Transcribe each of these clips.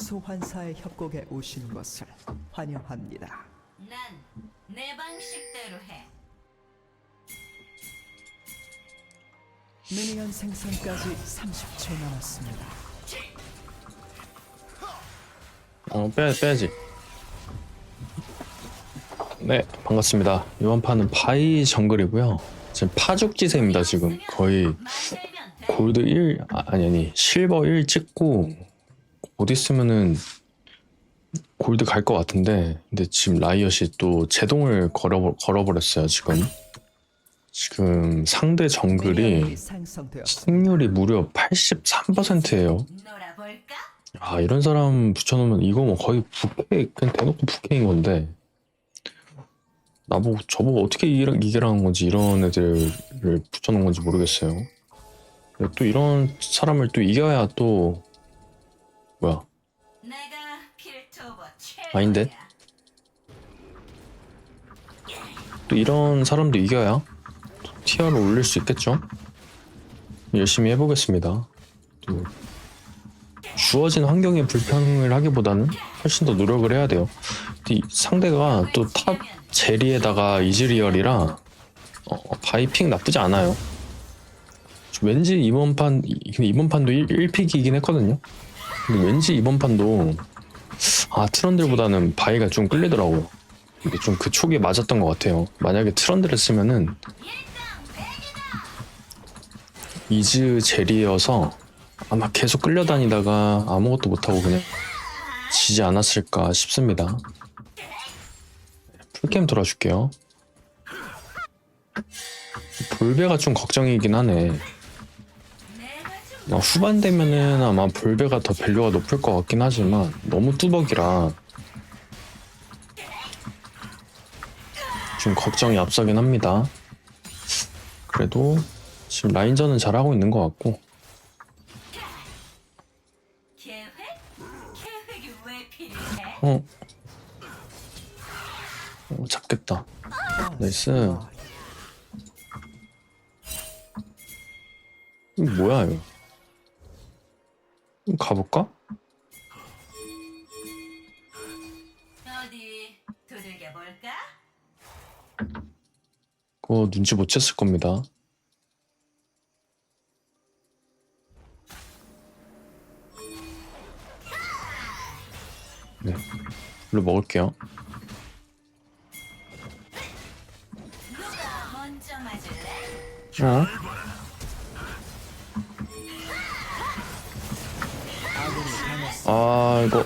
소환사의 협곡에 오신 것을 환영합니다. 난 내 방식대로 해. 미니언 생성까지 30초 남았습니다. 어 빼야 빼야지. 네 반갑습니다. 이번 판은 바이 정글이고요. 지금 파죽지세입니다 지금 거의. 골드 1 아, 아니 아니 실버 1 찍고 곧 있으면은 골드 갈 것 같은데 근데 지금 라이엇이 또 제동을 걸어 걸어버렸어요 지금 지금 상대 정글이. 승률이 무려 83%예요. 놀아볼까? 아 이런 사람 붙여놓으면 이거 뭐 거의 부캐 그냥 대놓고 부캐인 건데 나보고 저보고 어떻게 이기라, 이기라는 건지 이런 애들을 붙여놓은 건지 모르겠어요 또 이런 사람을 또 이겨야 또 뭐야. 아닌데? 또 이런 사람도 이겨야 또 티어를 올릴 수 있겠죠? 열심히 해보겠습니다. 또 주어진 환경에 불평을 하기보다는 훨씬 더 노력을 해야 돼요. 상대가 또 탑 제리에다가 이즈리얼이라 어, 바이핑 나쁘지 않아요. 왠지 이번 판 이번 판도 1, 1픽이긴 했거든요 근데 왠지 이번 판도 아 트런들보다는 바이가 좀 끌리더라고요 이게 좀 그 촉이 맞았던 것 같아요. 만약에 트런들을 쓰면은 이즈 제리여서 아마 계속 끌려다니다가 아무것도 못하고 그냥 지지 않았을까 싶습니다. 풀캠 돌아줄게요. 볼베가 좀 걱정이긴 하네 후반 되면은 아마 볼베가 더 밸류가 높을 것 같긴 하지만 너무 뚜벅이라 좀 걱정이 앞서긴 합니다. 그래도 지금 라인전은 잘하고 있는 것 같고? 어, 어 잡겠다. 나이스. 뭐야 이거? 가볼까? 어디 두들겨 볼까? 그거 눈치 못 챘을 겁니다. 네, 이로 먹을게요. 누가 먼저 맞을래? 어? 아 이거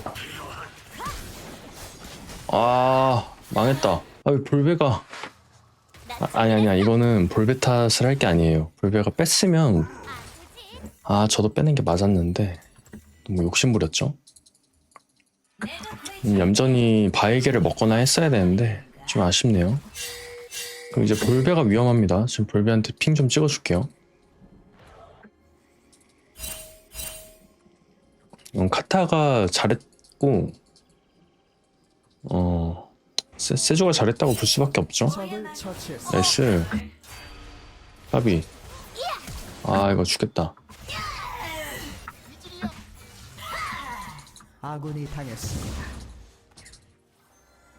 아 망했다. 아왜 볼베가 아, 아니 아니야 이거는 볼베 탓을 할 게 아니에요. 볼베가 뺐으면 아 저도 빼는 게 맞았는데 너무 욕심 부렸죠. 내가 음, 얌전히 바에게를 먹거나 했어야 되는데 좀 아쉽네요. 그럼 이제 볼베가 위험합니다. 지금 볼베한테 핑 좀 찍어줄게요. 카타가 잘했고 어 세, 세조가 잘했다고 볼 수밖에 없죠. 나이스 까비 아 이거 죽겠다. 아군이 당했습니다.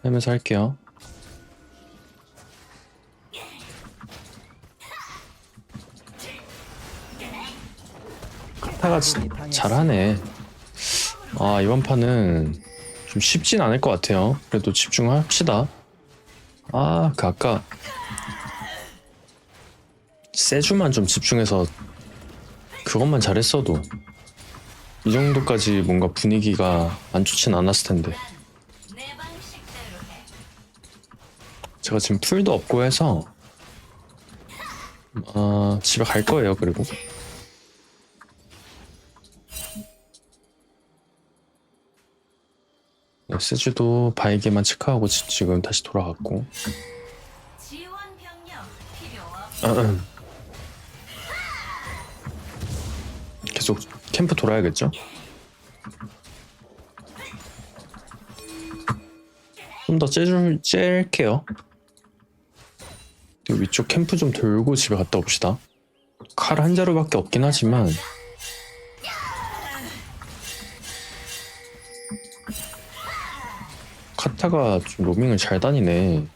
하면서 할게요. 카타가 지- 잘하네 아 이번 판은 좀 쉽진 않을 것 같아요. 그래도 집중합시다. 아 그 아까. 세주만 좀 집중해서 그것만 잘했어도 이 정도까지 뭔가 분위기가 안 좋진 않았을 텐데. 제가 지금 풀도 없고 해서 어, 집에 갈 거예요 그리고 네, 세주도 바이게만 체크하고 지- 지금 다시 돌아갔고 지원 병력 필요 없. 계속 캠프 돌아야겠죠? 좀 더 째줄. 그리고 위쪽 캠프 좀 돌고 집에 갔다 옵시다. 칼 한 자루밖에 없긴 하지만 카타가 좀 로밍을 잘 다니네.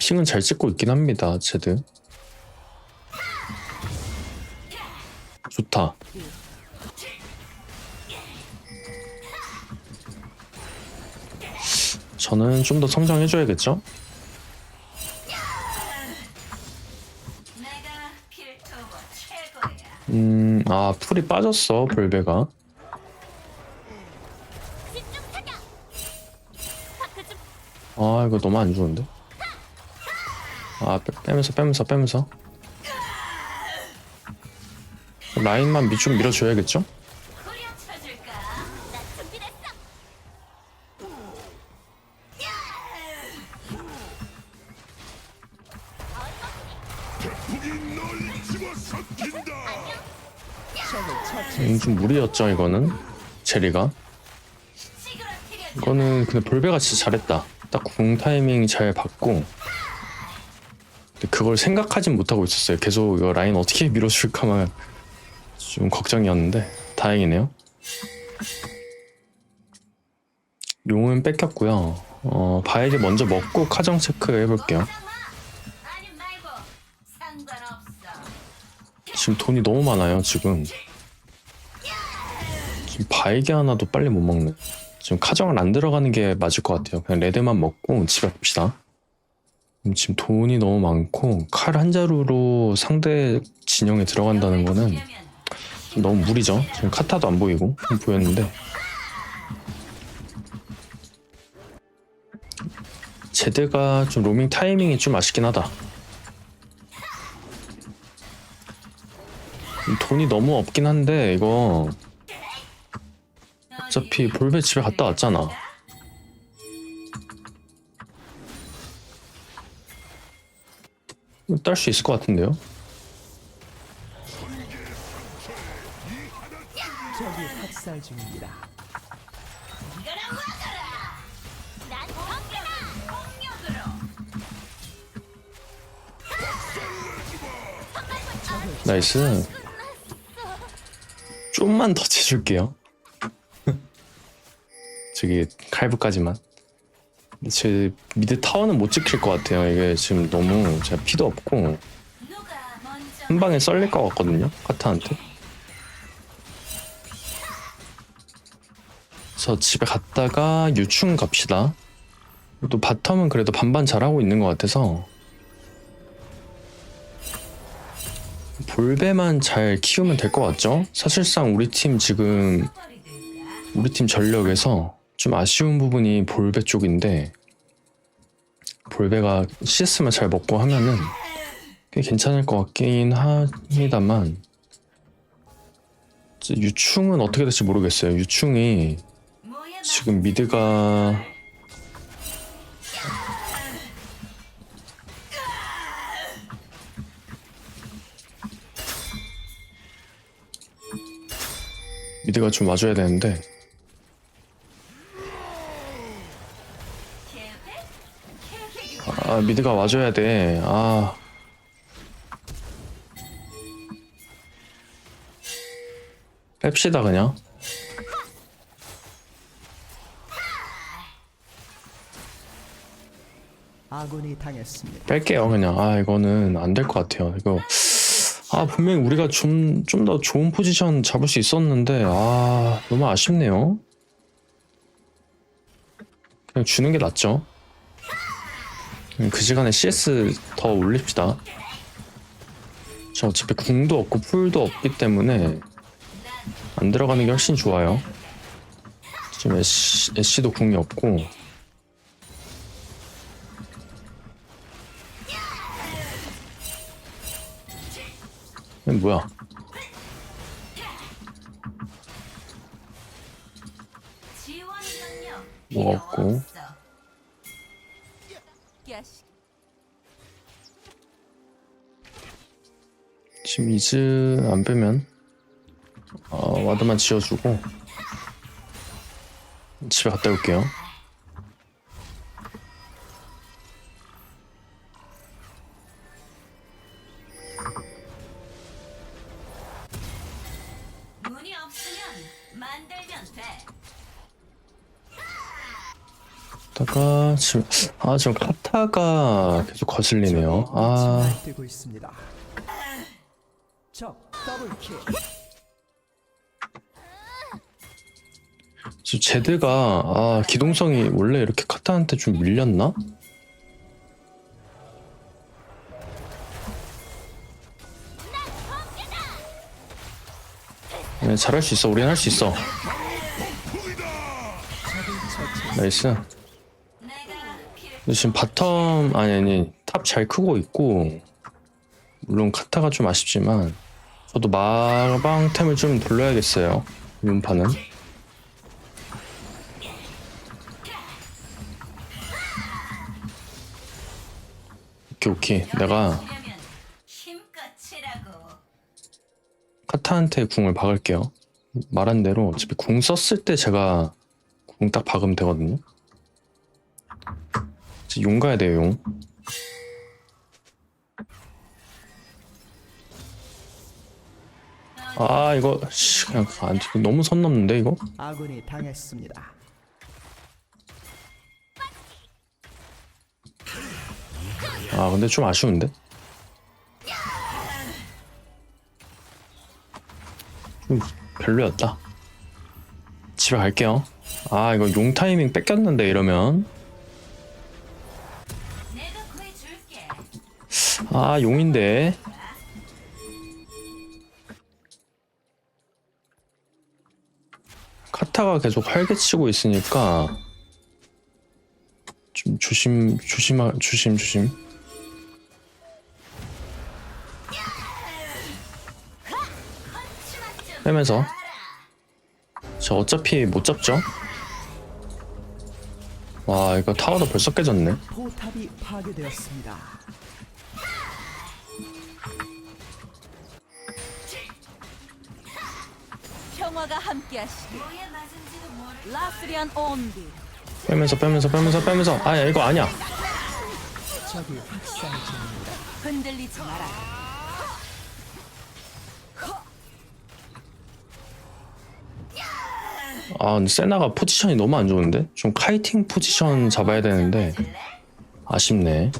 핑은 잘 찍고 있긴 합니다, 제드. 좋다. 저는 좀 더 성장해줘야겠죠? 음, 아, 풀이 빠졌어, 볼베가. 아, 이거 너무 안 좋은데? 아, 빼, 빼면서, 빼면서, 빼면서. 라인만 밑 좀 밀어줘야겠죠? 무리였죠, 이거는. 시그러뜨려. 이거는 근데 볼베가 진짜 잘했다. 딱 궁 타이밍 잘 봤고. 근데 그걸 생각하진 못하고 있었어요. 계속 이거 라인 어떻게 밀어줄까만 좀 걱정이었는데 다행이네요. 용은 뺏겼고요. 어, 바에게 먼저 먹고 카정 체크 해볼게요. 지금 돈이 너무 많아요, 지금. 바에게 하나도 빨리 못 먹네. 지금 카정을 안 들어가는 게 맞을 것 같아요. 그냥 레드만 먹고 집에 갑시다. 음, 지금 돈이 너무 많고 칼 한 자루로 상대 진영에 들어간다는 거는 좀 너무 무리죠. 지금 카타도 안 보이고 보였는데 제드가 좀 로밍 타이밍이 좀 아쉽긴 하다. 돈이 너무 없긴 한데 이거 어차피 볼베 집에 갔다 왔잖아. 딸 수 있을 것 같은데요? 적이 학살 중입니다. 나이스. 좀만 더 치줄게요. 저기 칼부까지만. 제 미드 타워는 못 지킬 것 같아요. 이게 지금 너무 제가 피도 없고 한 방에 썰릴 것 같거든요. 카타한테. 저 집에 갔다가 유충 갑시다. 또 바텀은 그래도 반반 잘하고 있는 것 같아서 볼베만 잘 키우면 될 것 같죠? 사실상 우리 팀 지금? 우리 팀 전력에서 좀 아쉬운 부분이 볼베 쪽인데 볼베가 CS만 잘 먹고 하면은 꽤 괜찮을 것 같긴 합니다만 유충은 어떻게 될지 모르겠어요. 유충이. 지금 미드가 미드가 좀 와줘야 되는데 계획? 계획이 아 미드가 와줘야 돼. 아 뺍시다 그냥. 아군이 당했습니다. 뺄게요 그냥. 아 이거는 안 될 것 같아요. 이거 아 분명히 우리가 좀 좀 더 좋은 포지션 잡을 수 있었는데 아 너무 아쉽네요. 그냥 주는 게 낫죠. 그냥 그 시간에 CS 더 올립시다. 저 어차피 궁도 없고 풀도 없기 때문에 안 들어가는 게 훨씬 좋아요. 지금 애쉬, 애쉬도 궁이 없고 뭐야? 뭐 없고. 지금 이즈 안 빼면 어, 와드만 지어주고 집에 갔다 올게요. 문이 지금 아 지금 카타가 계속 거슬리네요. 아. 적 더블킬. 지금 제드가 아 기동성이 원래 이렇게 카타한테 좀 밀렸나? 네, 잘할 수 있어. 우린 할 수 있어. 나이스. 근데 지금 바텀 아니 아니 탑 잘 크고 있고 물론 카타가 좀 아쉽지만 저도 마방템을 좀 돌려야겠어요. 판은. 오케이 오케이 내가. 카타한테 궁을 박을게요. 말한 대로 어차피 궁 썼을 때 제가 궁 딱 박으면 되거든요. 용 가야 돼요, 용. 아, 이거, 씨, 그냥, 안, 이거 너무 선 넘는데, 이거? 아군이 당했습니다. 아, 근데 좀 아쉬운데? 좀 별로였다. 집에 갈게요. 아, 이거 용 타이밍 뺏겼는데, 이러면. 아, 용인데. 카타가 계속 활개치고 있으니까 좀 조심 조심 조심 조심. 빼면서 저 어차피 못 잡죠? 와 이거 타워도 벌써 깨졌네. 포탑이 파괴되었습니다. 평화가 함께하시길. 라스리안 온비 빼면서 빼면서 빼면서 빼면서. 아 이거 아니야. 흔들리지 마라. 아 근데 세나가 포지션이 너무 안 좋은데? 좀 카이팅 포지션 잡아야 되는데. 아쉽네.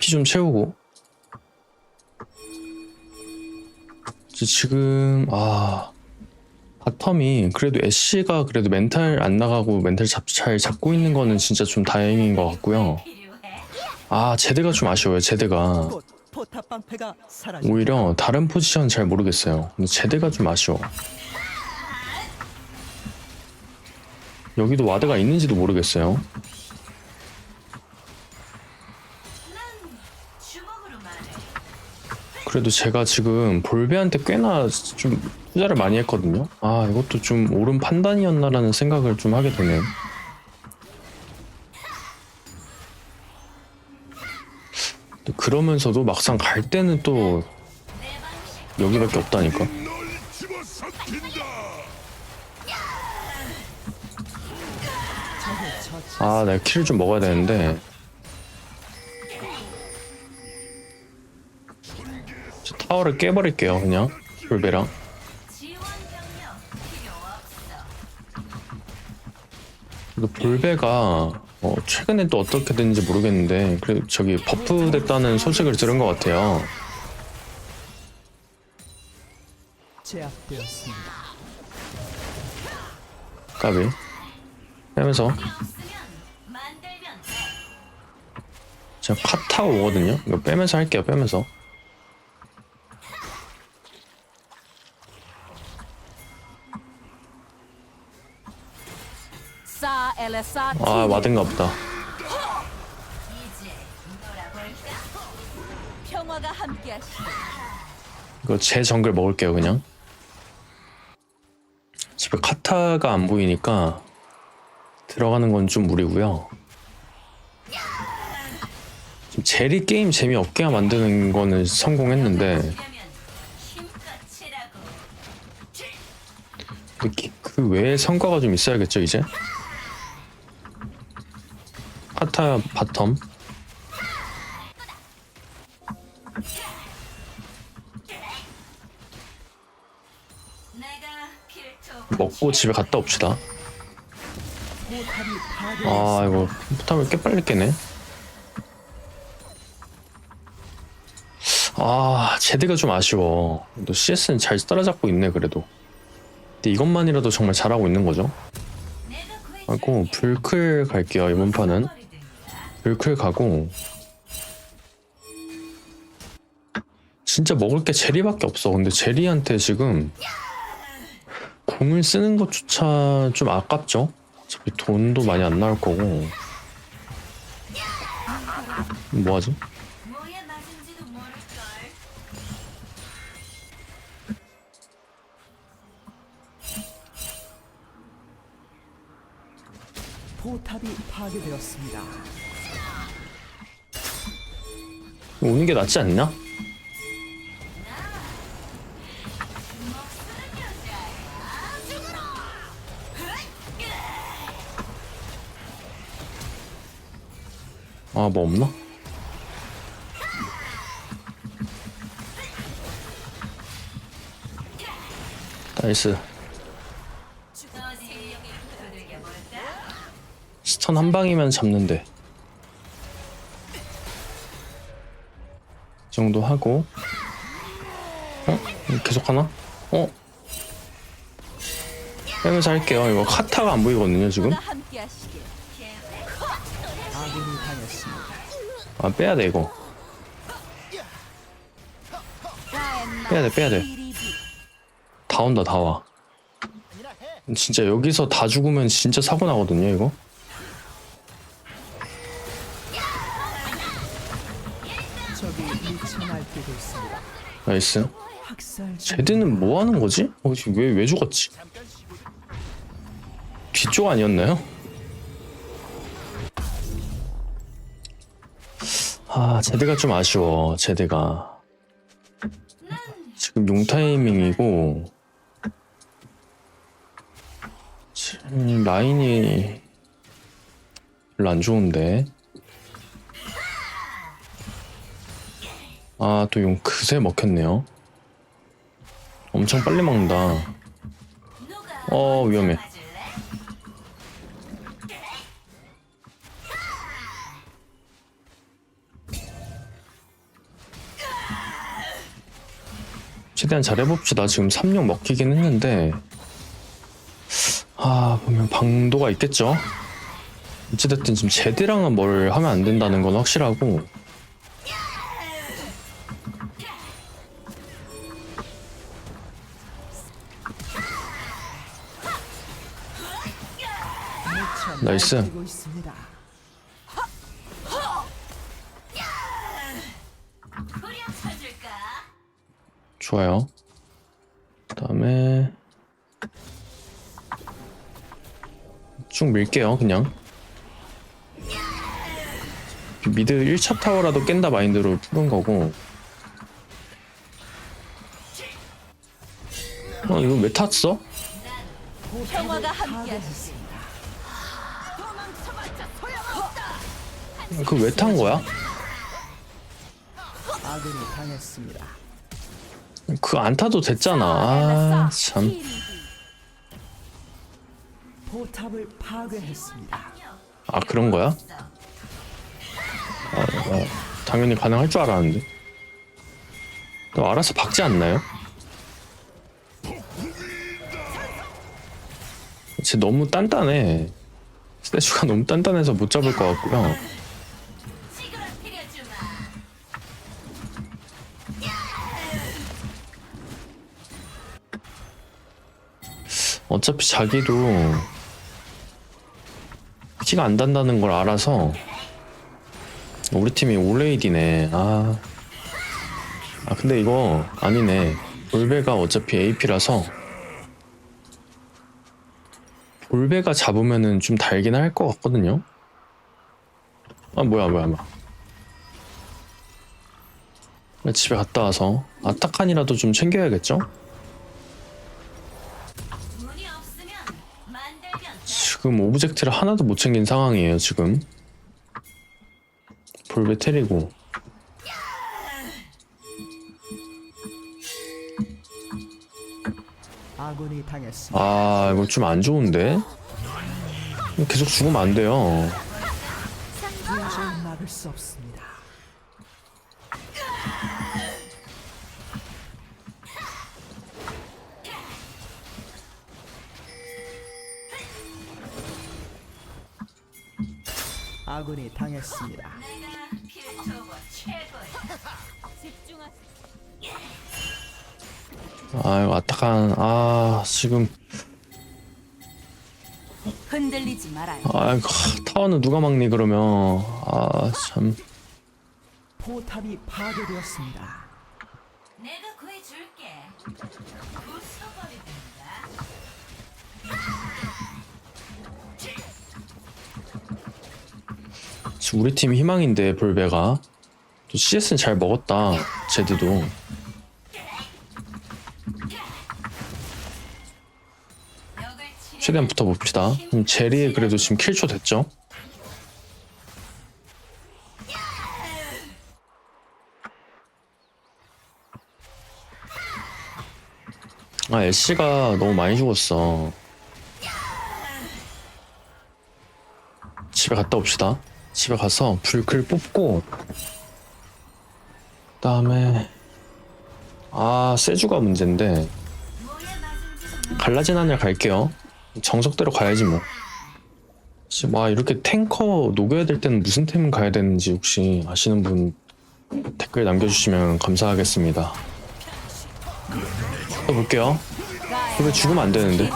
피 좀 채우고 지금 아 바텀이 그래도 애쉬가 그래도 멘탈 안 나가고 멘탈 잡, 잘 잡고 있는 거는 진짜 좀 다행인 것 같고요. 아 제드가 좀 아쉬워요 사라집니다. 오히려 다른 포지션 잘 모르겠어요. 근데 제대가 좀 아쉬워. 여기도 와드가 있는지도 모르겠어요. 그래도 제가 지금 볼베한테 꽤나 좀 투자를 많이 했거든요. 아 이것도 좀 옳은 판단이었나라는 생각을 좀 하게 되네. 또 그러면서도 막상 갈 때는 또 여기밖에 없다니까. 아, 내가 킬을 좀 먹어야 되는데. 타워를 깨버릴게요, 그냥. 없어. 이거 볼베가 어, 최근에 또 어떻게 됐는지 모르겠는데, 그래 저기 버프 됐다는 소식을 들은 것 같아요. 제압되었습니다. 까비. 돼. 제가 카타 오거든요. 이거 빼면서 할게요, 빼면서. 아, 와든가 보다. 놀아볼까? 평화가 함께하시길 이거 제 정글 먹을게요 그냥 집에 카타가 안 보이니까 들어가는 건 좀 무리고요 지금 제리 게임 재미없게 만드는 거는 성공했는데. 그, 기- 그 외에 성과가 좀 있어야겠죠 이제 카타 바텀 먹고 집에 갔다 옵시다. 아 이거 포탑을 꽤 빨리 깨네. 아 제드가 좀 아쉬워. 또 CS는 잘 따라잡고 있네 그래도. 근데 이것만이라도 정말 잘하고 있는 거죠. 하고 불클 갈게요 이번 판은. 불클 가고 진짜 먹을 게 제리밖에 없어. 근데 제리한테 지금 공을 쓰는 것조차 좀 아깝죠. 어차피 돈도 많이 안 나올 거고. 뭐하지? 포탑이 파괴되었습니다. 오는 게 낫지 않냐? 아뭐 없나? 나이스? 스턴 한 방이면 잡는데 정도 하고 어? 계속 하나? 어? 빼면서 할게요 이거 카타가 안 보이거든요 지금. 아 빼야 돼 이거 빼야 돼 빼야 돼 다 온다 다와 진짜 여기서 다 죽으면 진짜 사고 나거든요 이거 나이스 제드는 뭐 하는 거지? 어, 왜, 왜 죽었지? 뒤쪽 아니었나요? 아, 제드가 좀 아쉬워, 제드가. 지금 용 타이밍이고, 지금 라인이 별로 안 좋은데. 아, 또 용 그새 먹혔네요. 엄청 빨리 먹는다. 어, 위험해. 최대한 잘해봅시다. 지금 3용 먹히긴 했는데, 아, 보면 방도가 있겠죠? 어찌됐든 지금 제드랑은 뭘 하면 안 된다는 건 확실하고, 나이스. 좋아요. 그 다음에, 쭉 밀게요, 그냥. 미드 1차 타워라도 깬다 마인드로 푸는 거고. 어, 이거 왜 탔어? 평화가 함께하시길. 그 왜 탄 거야? 아군이 당했습니다. 그 안 타도 됐잖아. 아, 참. 포탑을 파괴했습니다. 아, 그런 거야? 아, 아, 당연히 가능할 줄 알았는데. 또 알아서 박지 않나요? 쟤 너무 단단해. 스태츄가 너무 단단해서 못 잡을 것 같고요. 어차피 자기도 키가 안 단다는 걸 알아서 우리 팀이 올레이디네. 아. 아 근데 이거 아니네. 볼베가 어차피 AP라서 볼베가 잡으면은 좀 달긴 할 것 같거든요. 아 뭐야 뭐야 뭐야. 집에 갔다 와서 아타칸이라도 좀 챙겨야겠죠? 지금 오브젝트를 하나도 못 챙긴 상황이에요, 지금. 볼베 테리고. 아군이 당했습니다. 아 이거 좀 안 좋은데 계속 죽으면 안 돼요 도저히 막을 수 없습니다. 아군이 당했습니다. 아 이거 아타칸 아 지금 흔들리지 말아요. 아 타워는 누가 막니 그러면 아참 포탑이 파괴되었습니다. 우리 팀 희망인데 볼베가. 또 CS는 잘 먹었다 제드도. 최대한 붙어봅시다. 음, 제리에 그래도 지금 킬초 됐죠? 아 애쉬가 너무 많이 죽었어. 집에 갔다 옵시다 집에 가서 불클 뽑고 그다음에 아 세주가 문제인데 갈라진 하늘 갈게요. 정석대로 가야지 뭐. 와 이렇게 탱커 녹여야 될 때는 무슨 템 가야 되는지 혹시 아시는 분 댓글 남겨주시면 감사하겠습니다. 또 볼게요. 왜 죽으면 안 되는데?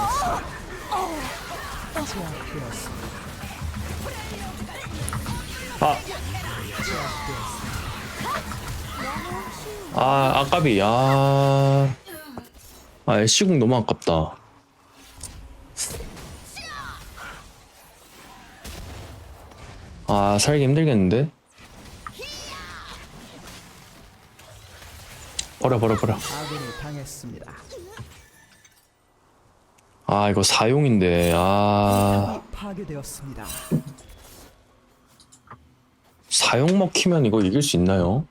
아. 아, 아까비, 아. 아, 애쉬궁 너무 아깝다. 아, 살기 힘들겠는데? 버려, 버려, 버려. 아군이 당했습니다. 아, 이거 사용인데, 아. 파괴되었습니다. 사용 먹히면 이거 이길 수 있나요?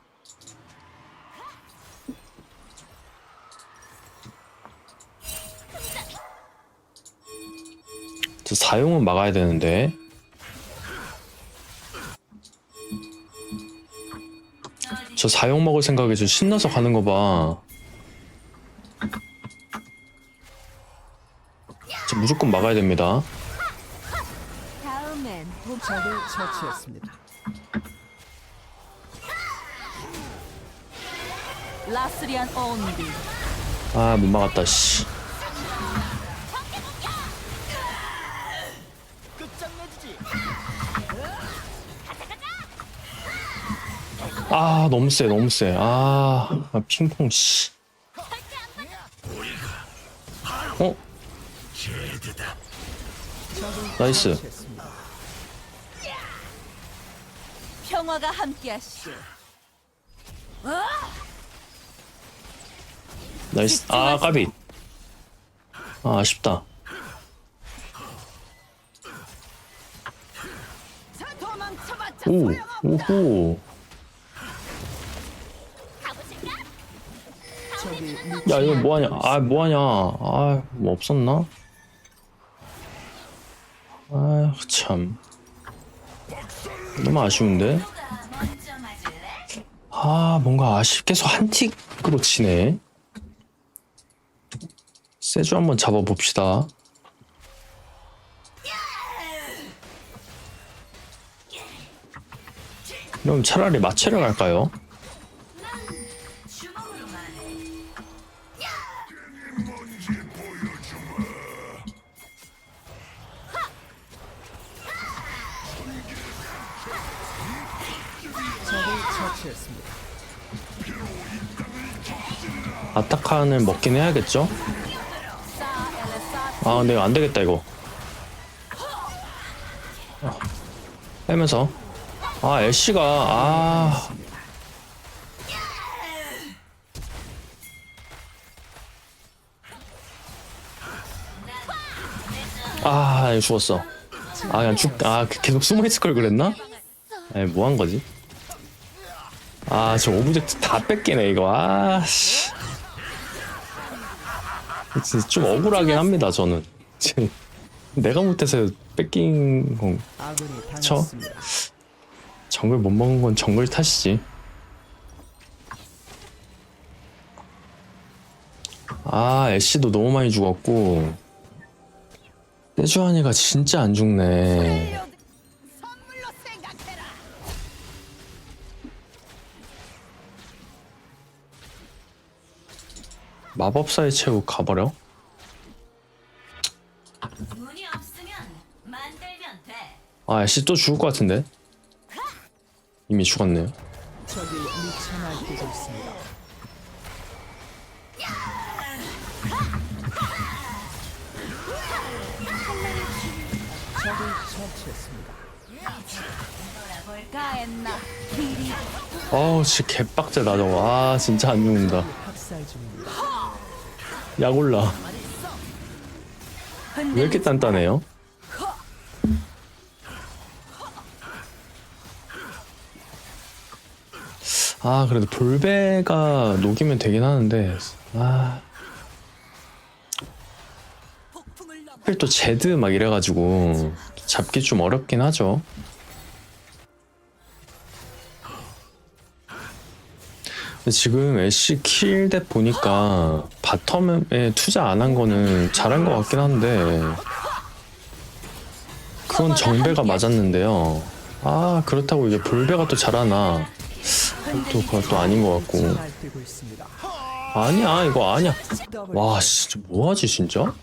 저 사용은 막아야 되는데. 저 사용 먹을 생각에 저 신나서 가는 거 봐. 저 무조건 막아야 됩니다. 다음엔 처치했습니다. 라스리안 온비. 아, 못 막았다, 씨. 아, 너무 세, 너무 세. 아, 아, 핑퐁, 씨. 어? 나이스. 평화가 함께하시오. 나이스. 아, 까비. 아, 아쉽다. 오, 오호. 야, 이거 뭐하냐? 아, 뭐하냐? 아, 뭐 없었나? 아, 참. 너무 아쉬운데? 아, 뭔가 아쉽게 해서 한 틱으로 치네. 세주 한번 잡아봅시다. 그럼 차라리 마체를 갈까요? 아타칸을 먹긴 해야겠죠? 아, 근데 안 되겠다, 이거. 아, 빼면서. 아, 애쉬가, 아. 아, 죽었어. 아, 그냥 죽, 아, 계속 숨어있을 걸 그랬나? 아니, 뭐한 거지? 아, 저 오브젝트 다 뺏기네, 이거. 아, 씨. 진짜 좀 억울하긴 합니다 저는 내가 못해서 뺏긴 건? 당했습니다. 정글 못 먹은 건 정글 탓이지 아 애쉬도 너무 많이 죽었고 떼주한이가 진짜 안 죽네 마법사의 체육 가버려? 문이 없으면 만들면 돼. 아 애쉬 또 죽을 것 같은데 이미 죽었네요 길이 어우 진짜 개빡세다 저거 아 진짜 안 죽는다. 약 올라. 왜 이렇게 단단해요? 아 그래도 볼베가 녹이면 되긴 하는데 아. 하필 또 제드 막 이래가지고 잡기 좀 어렵긴 하죠 지금 애쉬 킬댓 보니까 바텀에 투자 안 한 거는 잘한 것 같긴 한데 그건 정배가 맞았는데요 아 그렇다고 이게 볼베가 또 잘하나 또 그것도 아닌 것 같고. 아니야 이거 아니야 와 진짜 뭐하지 진짜?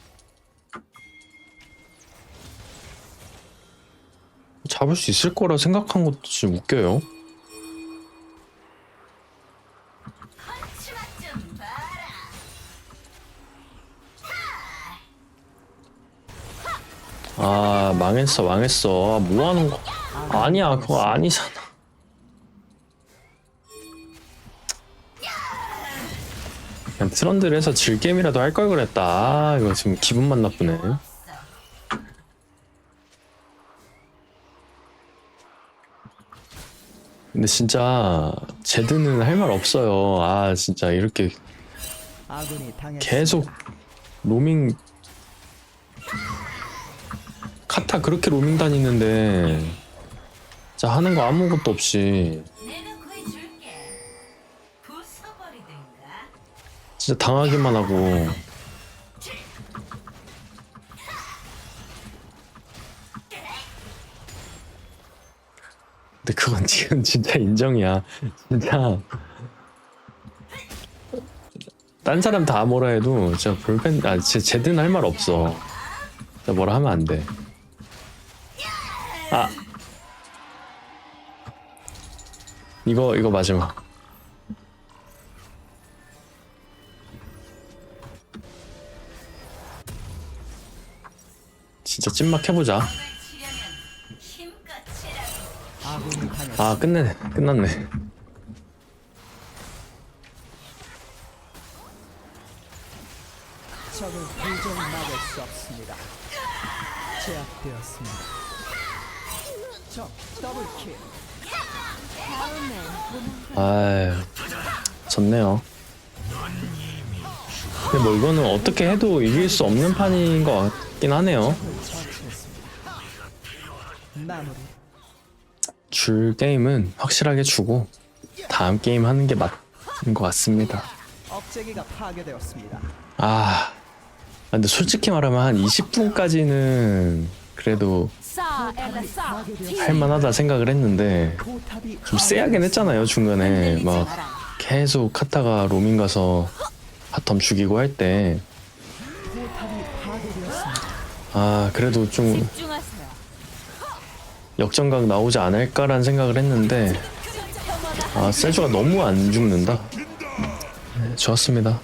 잡을 수 있을 거라 생각한 것도 진짜 웃겨요 망했어 망했어. 아, 뭐하는 거? 아니야 그거 아니잖아. 그냥 트런드를 질 게임이라도 할 걸 그랬다. 아 이거 지금 기분만 나쁘네. 근데 진짜 제드는 할 말 없어요. 아 진짜 이렇게. 계속 로밍 카타 그렇게 로밍 다니는데. 자 하는 거 아무것도 없이. 진짜 당하기만 하고. 근데 그건 지금 진짜 인정이야. 진짜. 딴 사람 다 뭐라 해도 진짜 볼펜 아 진짜 제드는 할말 없어. 진짜 뭐라 하면 안돼 이거 이거 마지막. 진짜 찐막 해보자. 당했습니다. 아 끝내 끝났네 졌네요 근데 뭐 이거는 어떻게 해도 이길 수 없는 판인 것 같긴 하네요. 줄 게임은 확실하게 주고 다음 게임 하는 게 맞는 것 같습니다. 아 근데 솔직히 말하면 한 20분까지는 그래도 할만하다 생각을 했는데 좀 세하긴 했잖아요 중간에 막. 계속 카타가 로밍 가서 바텀 죽이고 할 때. 아 그래도 좀. 역전각 나오지 않을까라는 생각을 했는데 아 세주가 너무 안 죽는다 네, 좋았습니다.